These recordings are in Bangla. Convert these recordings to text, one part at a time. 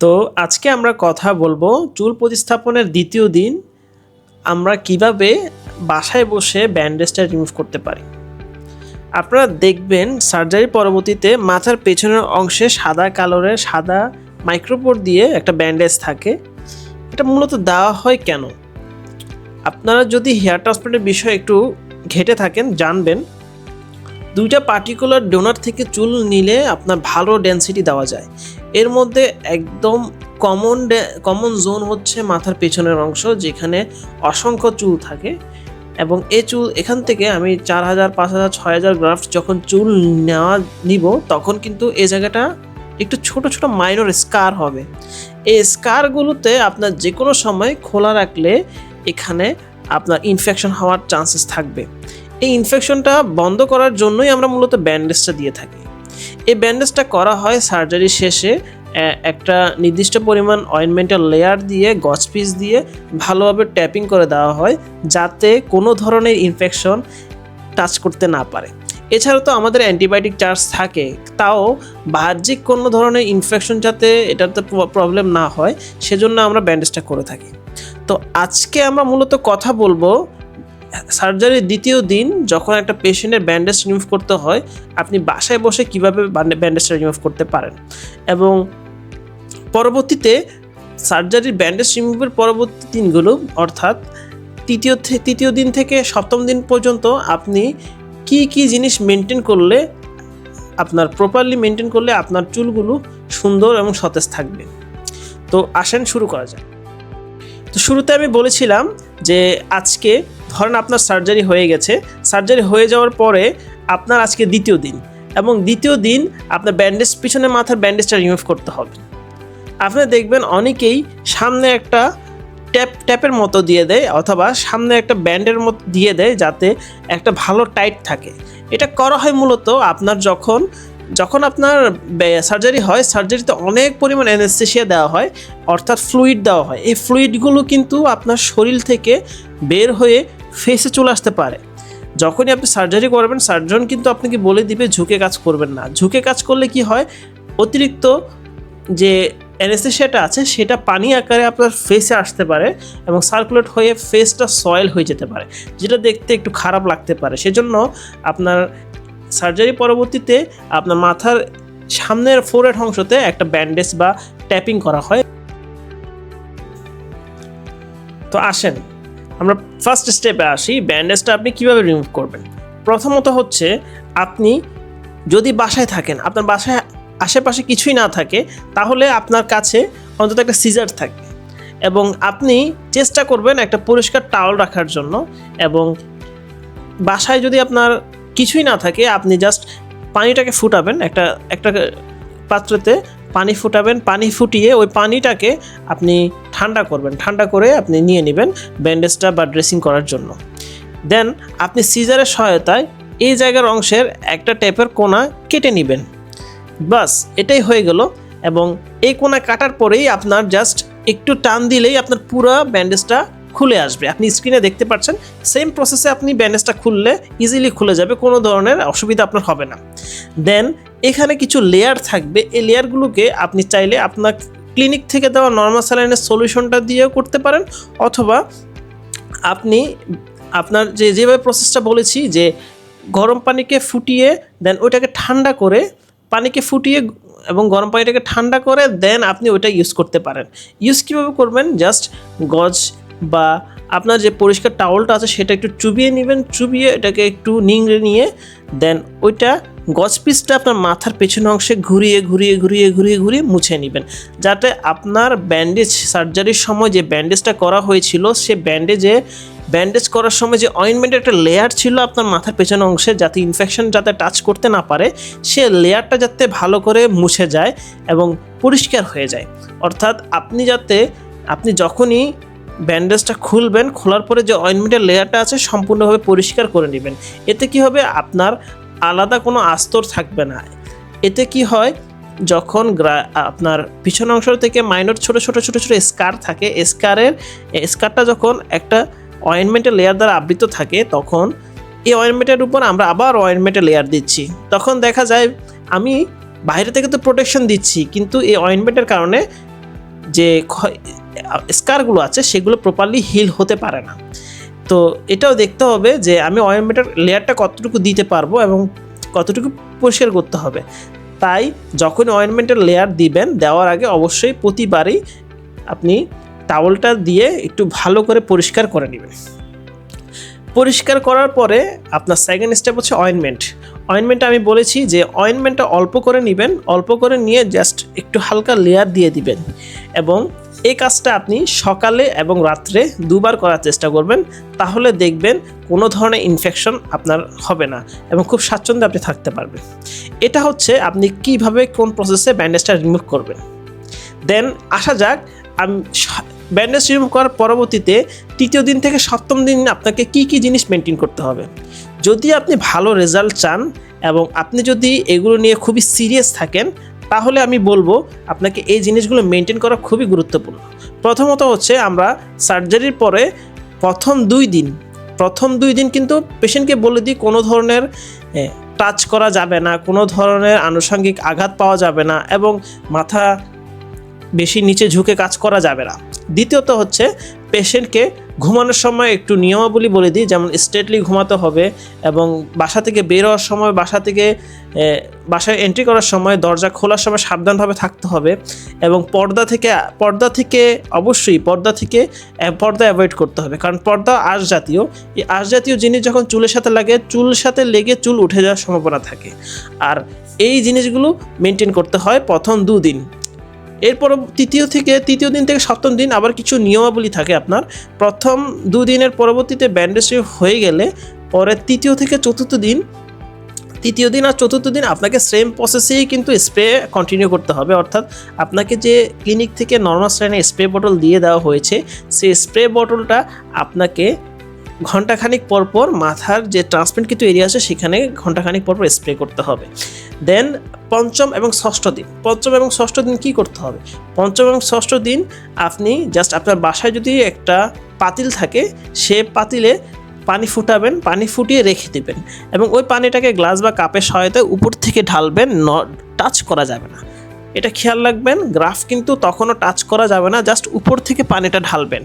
তো আজকে আমরা কথা বলব চুল প্রতিস্থাপনের দ্বিতীয় দিন, আমরা কীভাবে বাসায় বসে ব্যান্ডেজটা রিমুভ করতে পারি। আপনারা দেখবেন সার্জারি পরবর্তীতে মাথার পেছনের অংশে সাদা কালারের সাদা মাইক্রোপোর দিয়ে একটা ব্যান্ডেজ থাকে। এটা মূলত দেওয়া হয় কেন? আপনারা যদি হেয়ার ট্রান্সপ্লান্টের বিষয়ে একটু ঘেটে থাকেন, জানবেন। দুইটা পার্টিকুলার ডোনার থেকে চুল নিলে আপনার ভালো ডেন্সিটি দেওয়া যায়। এর মধ্যে একদম কমন কমন জোন হচ্ছে মাথার পেছনের অংশ, যেখানে অসংখ্য চুল থাকে। এবং এ চুল, এখান থেকে আমি চার হাজার, পাঁচ হাজার, ছয় হাজার গ্রাফট যখন চুল নেওয়া নিব, তখন কিন্তু এ জায়গাটা একটু ছোট ছোট মাইনর স্কার হবে। এই স্কারগুলোতে আপনার যে কোনো সময় খোলা রাখলে এখানে আপনার ইনফেকশন হওয়ার চান্সেস থাকবে। এই ইনফেকশনটা বন্ধ করার জন্যই আমরা মূলত ব্যান্ডেজটা দিয়ে থাকি। এই ব্যান্ডেজটা করা হয় সার্জারি শেষে একটা নির্দিষ্ট পরিমাণ অয়েনমেন্টাল লেয়ার দিয়ে গজ পিস দিয়ে ভালোভাবে ট্যাপিং করে দেওয়া হয় যাতে কোনো ধরনের ইনফেকশন টাচ করতে না পারে। এছাড়া তো আমাদের অ্যান্টিবায়োটিক চার্জ থাকে, তাও বাহ্যিক কোনো ধরনের ইনফেকশন যাতে এটাতে প্রবলেম না হয়, সেজন্য আমরা ব্যান্ডেজটা করে থাকি। তো আজকে আমরা মূলত কথা বলব সার্জারির দ্বিতীয় দিন যখন একটা পেশেন্টের ব্যান্ডেজ রিমুভ করতে হয়, আপনি বাসায় বসে কীভাবে ব্যান্ডেজটা রিমুভ করতে পারেন? এবং পরবর্তীতে সার্জারির ব্যান্ডেজ রিমুভের পরবর্তী দিনগুলো, অর্থাৎ তৃতীয় তৃতীয় দিন থেকে সপ্তম দিন পর্যন্ত আপনি কি কি জিনিস মেনটেন করলে, আপনার প্রপারলি মেনটেন করলে আপনার চুলগুলো সুন্দর এবং সতেজ থাকবে? তো আসেন, শুরু করা যাক। তো শুরুতে আমি বলেছিলাম যে আজকে, ধরেন আপনার সার্জারি হয়ে গেছে। সার্জারি হয়ে যাওয়ার পরে আপনার আজকে দ্বিতীয় দিন এবং দ্বিতীয় দিন আপনার ব্যান্ডেজ পিছনে মাথার ব্যান্ডেজটা রিমুভ করতে হবে। আপনি দেখবেন অনেকেই সামনে একটা ট্যাপ ট্যাপের মতো দিয়ে দেয় অথবা সামনে একটা ব্যান্ডের মতো দিয়ে দেয় যাতে একটা ভালো টাইট থাকে। এটা করা হয় মূলত আপনার যখন যখন আপনার সার্জারি হয় সার্জারিতে অনেক পরিমাণ অ্যানেস্থেশিয়া দেওয়া হয়, অর্থাৎ ফ্লুইড দেওয়া হয়। এই ফ্লুইডগুলো কিন্তু আপনার শরীর থেকে বের হয়ে ফেসে চলে আসতে পারে। যখনই আপনি সার্জারি করবেন সার্জন কিন্তু আপনাকে বলে দিবে, ঝুঁকে কাজ করবেন না। ঝুঁকে কাজ করলে কি হয়? অতিরিক্ত যে অ্যানেস্থেশিয়াটা আছে, সেটা পানি আকারে আপনার ফেসে আসতে পারে এবং সার্কুলেট হয়ে ফেসটা সয়েল হয়ে যেতে পারে, যেটা দেখতে একটু খারাপ লাগতে পারে। সেজন্য আপনার সার্জারি পরবর্তীতে আপনার মাথার সামনের ফোরের অংশতে একটা ব্যান্ডেজ বা ট্যাপিং করা হয়। তো আসেন, আমরা ফার্স্ট স্টেপে আসি, ব্যান্ডেজটা আপনি কীভাবে রিমুভ করবেন? প্রথমত হচ্ছে, আপনি যদি বাসায় থাকেন, আপনার বাসায় আশেপাশে কিছুই না থাকে, তাহলে আপনার কাছে অন্তত একটা সিজার থাকে এবং আপনি চেষ্টা করবেন একটা পরিষ্কার টাওয়াল রাখার জন্য এবং বাসায় যদি আপনার কিছুই না থাকে, আপনি জাস্ট পানিটাকে ফুটাবেন, একটা একটা পাত্রতে পানি ফুটাবেন, পানি ফুটিয়ে ওই পানিটাকে আপনি ঠান্ডা করবেন, ঠান্ডা করে আপনি নিয়ে নেবেন ব্যান্ডেজটা বা ড্রেসিং করার জন্য। দেন আপনি সিজারের সহায়তায় এই জায়গার অংশের একটা টেপের কোনা কেটে নেবেন। বাস এটাই হয়ে গেল এবং এই কোণা কাটার পরেই আপনার জাস্ট একটু টান দিলেই আপনার পুরো ব্যান্ডেজটা খুলে আসবে। আপনি স্ক্রিনে দেখতে পাচ্ছেন সেম প্রসেসে আপনি ব্যান্ডেজটা খুললে ইজিলি খুলে যাবে, কোনো ধরনের অসুবিধা আপনার হবে না। দেন এখানে কিছু লেয়ার থাকবে। এই লেয়ারগুলোকে আপনি চাইলে আপনার ক্লিনিক থেকে দেওয়া নর্মাল স্যালাইনের সলিউশনটা দিয়েও করতে পারেন, অথবা আপনি আপনার যে, যেভাবে প্রসেসটা বলেছি যে, গরম পানিকে ফুটিয়ে দেন ওইটাকে ঠান্ডা করে, পানিকে ফুটিয়ে এবং গরম পানিটাকে ঠান্ডা করে দেন আপনি ওইটা ইউজ করতে পারেন। ইউজ কীভাবে করবেন? জাস্ট গজ বা আপনার যে পরিষ্কার টাওয়ালটা আছে সেটা একটু চুবিয়ে নেবেন, চুবিয়ে এটাকে একটু নিংড়ে নিয়ে দেন ওইটা গজ পিসটা আপনার মাথার পেছনের অংশে ঘুরিয়ে ঘুরিয়ে ঘুরিয়ে ঘুরিয়ে ঘুরিয়ে মুছে নেবেন। যাতে আপনার ব্যান্ডেজ সার্জারির সময় যে ব্যান্ডেজটা করা হয়েছিল, সে ব্যান্ডেজে ব্যান্ডেজ করার সময় যে অয়েনমেন্টের একটা লেয়ার ছিল আপনার মাথার পেছনের অংশে যাতে ইনফেকশন যাতে টাচ করতে না পারে, সে লেয়ারটা যাতে ভালো করে মুছে যায় এবং পরিষ্কার হয়ে যায়। অর্থাৎ আপনি যাতে, আপনি যখনই ব্যান্ডেজটা খুলবেন, খোলার পরে যে অয়েনমেন্টের লেয়ারটা আছে সম্পূর্ণভাবে পরিষ্কার করে নেবেন। এতে কি হবে? আপনার আলাদা কোনো আস্তর থাকবে না। এতে কি হয়? যখন আপনার পিছন অংশ থেকে মাইনর ছোট ছোট ছোট ছোট স্কার থাকে স্কারের স্কারটা যখন একটা অয়েনমেন্টের লেয়ার দ্বারা আবৃত থাকে, তখন এই অয়েনমেন্টের উপর আমরা আবার অয়েনমেন্টের লেয়ার দিচ্ছি। তখন দেখা যায়, আমি বাইরে থেকে তো প্রোটেকশন দিচ্ছি, কিন্তু এই অয়েনমেন্টের কারণে যে স্কারগুলো আছে, সেগুলো প্রপারলি হিল হতে পারে না। তো এটাও দেখতে হবে যে আমি অয়েনমেন্টের লেয়ারটা কতটুকু দিতে পারব এবং কতটুকু পরিষ্কার করতে হবে। তাই যখন অয়েনমেন্টের লেয়ার দিবেন, দেওয়ার আগে অবশ্যই প্রতিবারই আপনি টাওয়েলটা দিয়ে একটু ভালো করে পরিষ্কার করে নেবেন। পরিষ্কার করার পরে আপনার সেকেন্ড স্টেপ হচ্ছে অয়েনমেন্ট অয়েনমেন্টটা আমি বলেছি যে অয়েনমেন্টটা অল্প করে নেবেন, অল্প করে নিয়ে জাস্ট একটু হালকা লেয়ার দিয়ে দিবেন এবং এই কাজটা আপনি সকালে এবং রাত্রে দুবার করার চেষ্টা করবেন, তাহলে দেখবেন কোনো ধরনের ইনফেকশন আপনার হবে না এবং খুব স্বাচ্ছন্দ্যে আপনি থাকতে পারবেন। এটা হচ্ছে আপনি কীভাবে কোন প্রসেসে ব্যান্ডেজটা রিমুভ করবেন। দেন আসা যাক, আমি ব্যান্ডেজ রিমুভ করার পরবর্তীতে তৃতীয় দিন থেকে সপ্তম দিন আপনাকে কি কি জিনিস মেনটেন করতে হবে। যদি আপনি ভালো রেজাল্ট চান এবং আপনি যদি এগুলো নিয়ে খুবই সিরিয়াস থাকেন তাহলে আমি বলব আপনাকে এই জিনিসগুলো মেনটেন করা খুবই গুরুত্বপূর্ণ। প্রথমত হচ্ছে আমরা সার্জারির পরে প্রথম দুই দিন, প্রথম দুই দিন কিন্তু পেশেন্টকে বলে দিই কোনো ধরনের টাচ করা যাবে না, কোনো ধরনের আনুষঙ্গিক আঘাত পাওয়া যাবে না এবং মাথা বেশি নিচে ঝুঁকে কাজ করা যাবে না। দ্বিতীয়ত হচ্ছে পেশেন্টকে ঘুমানোর সময় একটু নিয়মাবলী বলে দিই, যেমন স্ট্রেটলি ঘুমাতে হবে এবং বাসা থেকে বের হওয়ার সময়, বাসা থেকে বাসায় এন্ট্রি করার সময়, দরজা খোলার সময় সাবধানভাবে থাকতে হবে এবং পর্দা থেকে পর্দা থেকে অবশ্যই পর্দা থেকে পর্দা অ্যাভয়েড করতে হবে। কারণ পর্দা আঁশ জাতীয় এই আঁশ জাতীয় জিনিস যখন চুলের সাথে লাগে চুলের সাথে লেগে চুল উঠে যাওয়ার সম্ভাবনা থাকে। আর এই জিনিসগুলো মেনটেন করতে হয় প্রথম দুদিন। এরপর তৃতীয় থেকে তৃতীয় দিন থেকে সপ্তম দিন আবার কিছু নিয়মাবলী থাকে আপনার। প্রথম দুদিনের পরবর্তীতে ব্যান্ডেজ হয়ে গেলে পরে তৃতীয় থেকে চতুর্থ দিন, তৃতীয় দিন আর চতুর্থ দিন আপনাকে সেম প্রসেসেই কিন্তু স্প্রে কন্টিনিউ করতে হবে। অর্থাৎ আপনাকে যে ক্লিনিক থেকে নর্মাল স্ট্যান্ডে স্প্রে বটল দিয়ে দেওয়া হয়েছে, সেই স্প্রে বটলটা আপনাকে ঘন্টাখানিক পর পর মাথার যে ট্রান্সপ্লেন্ট কিন্তু এরিয়া আছে, সেখানে ঘন্টাখানিক পর পর স্প্রে করতে হবে। দেন পঞ্চম এবং ষষ্ঠ দিন। পঞ্চম এবং ষষ্ঠ দিন কি করতে হবে? পঞ্চম এবং ষষ্ঠ দিন আপনি জাস্ট আপনার বাসায় যদি একটা পাতিল থাকে, সে পাতিলে পানি ফুটাবেন, পানি ফুটিয়ে রেখে দেবেন। এবং ওই পানিটাকে গ্লাস বা কাপের সহায়তায় উপর থেকে ঢালবেন, ন টাচ করা যাবে না। এটা খেয়াল রাখবেন, গ্রাফ কিন্তু তখনও টাচ করা যাবে না জাস্ট উপর থেকে পানিটা ঢালবেন।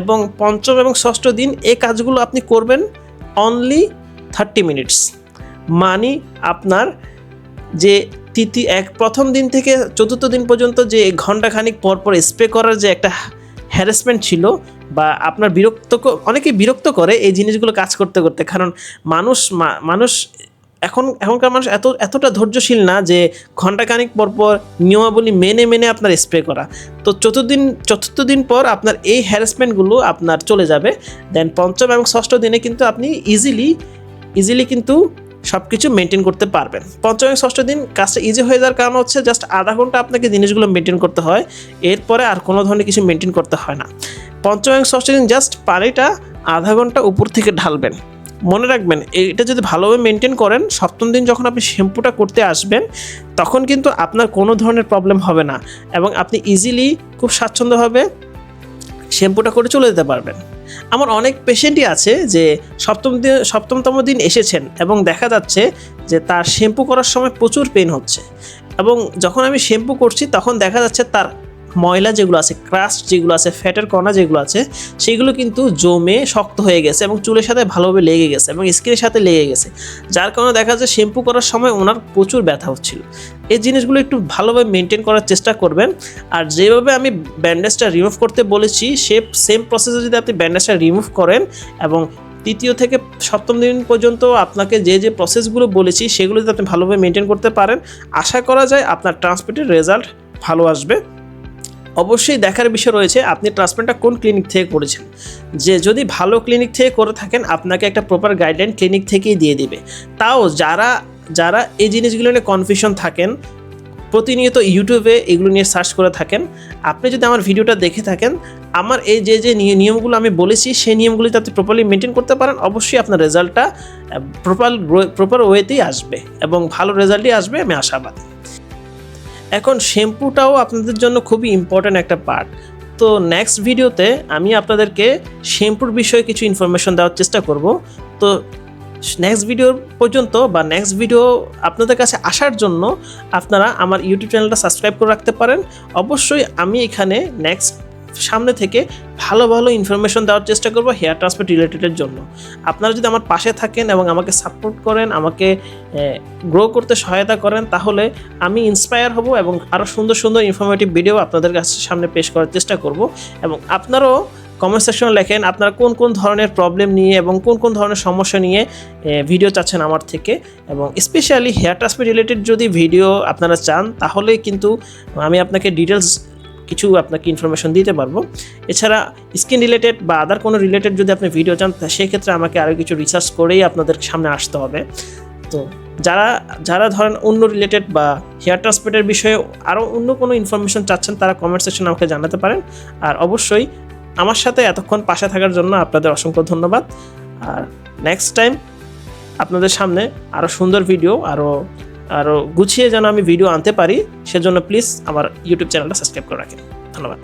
এবং পঞ্চম এবং ষষ্ঠ দিন এই কাজগুলো আপনি করবেন অনলি থার্টি মিনিটস মানি আপনার যে তৃতীয় এক প্রথম দিন থেকে চতুর্থ দিন পর্যন্ত যে ঘন্টাখানিক পর পর স্প্রে করার যে একটা হ্যারাসমেন্ট ছিল বা আপনার বিরক্ত অনেকে বিরক্ত করে এই জিনিসগুলো কাজ করতে করতে। কারণ মানুষ মানুষ এখন, এখনকার মানুষ এত, এতটা ধৈর্যশীল না যে ঘন্টাখানিক পর পর নিয়মাবলী মেনে মেনে আপনার স্প্রে করা। তো চতুর্দিন, চতুর্থ দিন পর আপনার এই হ্যারাসমেন্টগুলো আপনার চলে যাবে। দেন পঞ্চম এবং ষষ্ঠ দিনে কিন্তু আপনি ইজিলি ইজিলি কিন্তু সব কিছু মেনটেন করতে পারবেন। পঞ্চম এবং ষষ্ঠ দিন কাজটা ইজি হয়ে যাওয়ার কারণ হচ্ছে জাস্ট আধা ঘণ্টা আপনাকে জিনিসগুলো মেনটেন করতে হয়। এরপরে আর কোনো ধরনের কিছু মেনটেন করতে হয় না। পঞ্চম এবং ষষ্ঠ দিন জাস্ট পানিটা আধা ঘণ্টা উপর থেকে ঢালবেন। মনে রাখবেন এটা যদি ভালোভাবে মেনটেন করেন, সপ্তম দিন যখন আপনি শ্যাম্পুটা করতে আসবেন, তখন কিন্তু আপনার কোনো ধরনের প্রবলেম হবে না এবং আপনি ইজিলি খুব স্বাচ্ছন্দ্যভাবে শ্যাম্পুটা করে চলে যেতে পারবেন। আমার অনেক পেশেন্টই আছে যে সপ্তম দিন সপ্তমতম দিন এসেছেন এবং দেখা যাচ্ছে যে তার শ্যাম্পু করার সময় প্রচুর পেন হচ্ছে এবং যখন আমি শ্যাম্পু করছি, তখন দেখা যাচ্ছে তার ময়লা যেগুলো আছে ক্রাস্ট যেগুলো আছে ফ্যাটের কণা যেগুলো আছে, সেগুলো কিন্তু জমে শক্ত হয়ে গেছে এবং চুলের সাথে ভালোভাবে লেগে গেছে এবং স্কিনের সাথে লেগে গেছে। যার কারণে দেখা যাচ্ছে শ্যাম্পু করার সময় ওনার প্রচুর ব্যথা হচ্ছিল। এই জিনিসগুলো একটু ভালোভাবে মেনটেন করার চেষ্টা করবেন। আর যেভাবে আমি ব্যান্ডেজটা রিমুভ করতে বলেছি, সে সেম প্রসেসে যদি আপনি ব্যান্ডেজটা রিমুভ করেন এবং তৃতীয় থেকে সপ্তম দিন পর্যন্ত আপনাকে যে যে প্রসেসগুলো বলেছি, সেগুলো যদি আপনি ভালোভাবে মেনটেন করতে পারেন, আশা করা যায় আপনার ট্রান্সপোর্টের রেজাল্ট ভালো আসবে। অবশ্যই দেখার বিষয় রয়েছে, আপনি ট্রান্সপ্লান্টটা কোন ক্লিনিক থেকে করেছেন? যে যদি ভালো ক্লিনিক থেকে করে থাকেন, আপনাকে একটা প্রপার গাইডলাইন ক্লিনিক থেকেই দিয়ে দিবে। তাও যারা যারা এই জিনিসগুলো নিয়ে কনফিউশন থাকেন, প্রতিনিয়ত ইউটিউবে এগুলো নিয়ে সার্চ করে থাকেন, আপনি যদি আমার ভিডিওটা দেখে থাকেন, আমার এই যে যে নিয়মগুলো আমি বলেছি, সেই নিয়মগুলি যাতে প্রপারলি মেনটেন করতে পারেন, অবশ্যই আপনার রেজাল্টটা প্রপার প্রপার ওয়েতেই আসবে এবং ভালো রেজাল্টই আসবে, আমি আশাবাদী। এখন শ্যাম্পুটাও আপনাদের জন্য খুবই ইম্পর্ট্যান্ট একটা পার্ট তো নেক্সট ভিডিওতে আমি আপনাদেরকে শ্যাম্পুর বিষয়ে কিছু ইনফরমেশন দেওয়ার চেষ্টা করব। তো নেক্সট ভিডিও পর্যন্ত বা নেক্সট ভিডিও আপনাদের কাছে আসার জন্য আপনারা আমার ইউটিউব চ্যানেলটা সাবস্ক্রাইব করে রাখতে পারেন। অবশ্যই আমি এখানে নেক্সট সামনে থেকে ভালো ভালো ইনফরমেশন দেওয়ার চেষ্টা করব হেয়ার ট্রান্সপোর্ট রিলেটেডের জন্য। আপনারা যদি আমার পাশে থাকেন এবং আমাকে সাপোর্ট করেন, আমাকে গ্রো করতে সহায়তা করেন, তাহলে আমি ইন্সপায়ার হব এবং আরও সুন্দর সুন্দর ইনফরমেটিভ ভিডিও আপনাদের কাছে সামনে পেশ করার চেষ্টা করব। এবং আপনারাও কমেন্ট সেকশনে লেখেন আপনারা কোন কোন ধরনের প্রবলেম নিয়ে এবং কোন কোন ধরনের সমস্যা নিয়ে ভিডিও চাচ্ছেন আমার থেকে। এবং স্পেশালি হেয়ার ট্রান্সপোর্ট রিলেটেড যদি ভিডিও আপনারা চান তাহলে কিন্তু আমি আপনাকে ডিটেলস কিছু আপনাকে ইনফরমেশন দিতে পারব। এছাড়া স্কিন রিলেটেড বা আদার কোনো রিলেটেড যদি আপনি ভিডিও চান সেক্ষেত্রে আমাকে আরও কিছু রিসার্চ করেই আপনাদের সামনে আসতে হবে। তো যারা যারা ধরেন অন্য রিলেটেড বা হেয়ার ট্রান্সপোর্টের বিষয়ে আরও অন্য কোনো ইনফরমেশন চাচ্ছেন, তারা কমেন্ট সেকশনে আমাকে জানাতে পারেন। আর অবশ্যই আমার সাথে এতক্ষণ পাশে থাকার জন্য আপনাদের অসংখ্য ধন্যবাদ। আর নেক্সট টাইম আপনাদের সামনে আরও সুন্দর ভিডিও আরও আরও গুছিয়ে যেন আমি ভিডিও আনতে পারি, সেজন্য প্লিজ আমার ইউটিউব চ্যানেলটা সাবস্ক্রাইব করে রাখেন। ধন্যবাদ।